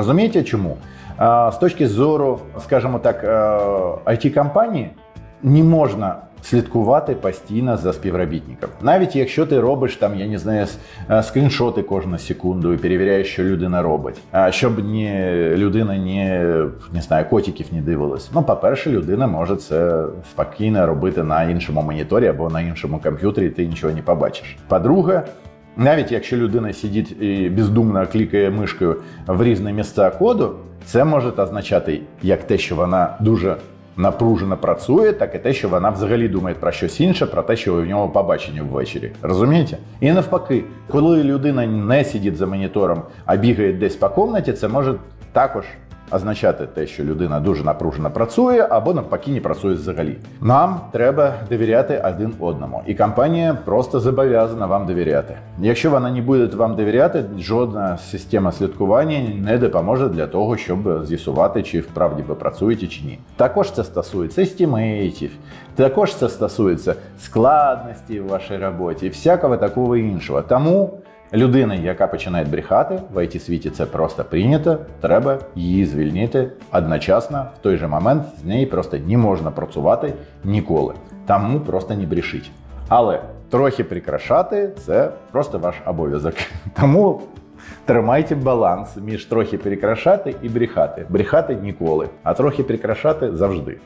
Розумієте чому? З точки зору, скажімо так, it компанії не можна слідкувати постійно за співробітником. Навіть якщо ти робиш там, я не знаю, скріншоти кожну секунду і перевіряєш, що людина робить, щоб не, людина не, не знаю, котиків не дивилась. Ну, по-перше, людина може це спокійно робити на іншому моніторі або на іншому комп'ютері, і ти нічого не побачиш. По-друге, навіть якщо людина сидить і бездумно клікає мишкою в різні місця коду, це може означати як те, що вона дуже напружено працює, так і те, що вона взагалі думає про щось інше, про те, що у нього побачення ввечері. Розумієте? І навпаки, коли людина не сидить за монітором, а бігає десь по комнаті, це може також означати те, що людина дуже напружено працює або навпаки не працює взагалі. Нам треба довіряти один одному, і компанія просто зобов'язана вам довіряти. Якщо вона не буде вам довіряти, жодна система слідкування не допоможе для того, щоб з'ясувати, чи вправді ви працюєте чи ні. Також це стосується естімейтів, також це стосується складності в вашій роботі всякого такого іншого. Тому Людина, яка починає брехати, в it світі це просто прийнято. Треба її звільнити одночасно в той же момент. З неї просто не можна працювати ніколи. Тому просто не брешіть. Але трохи прикрашати це просто ваш обов'язок. Тому тримайте баланс між трохи прикрашати і брехати. Брехати ніколи, а трохи прикрашати завжди.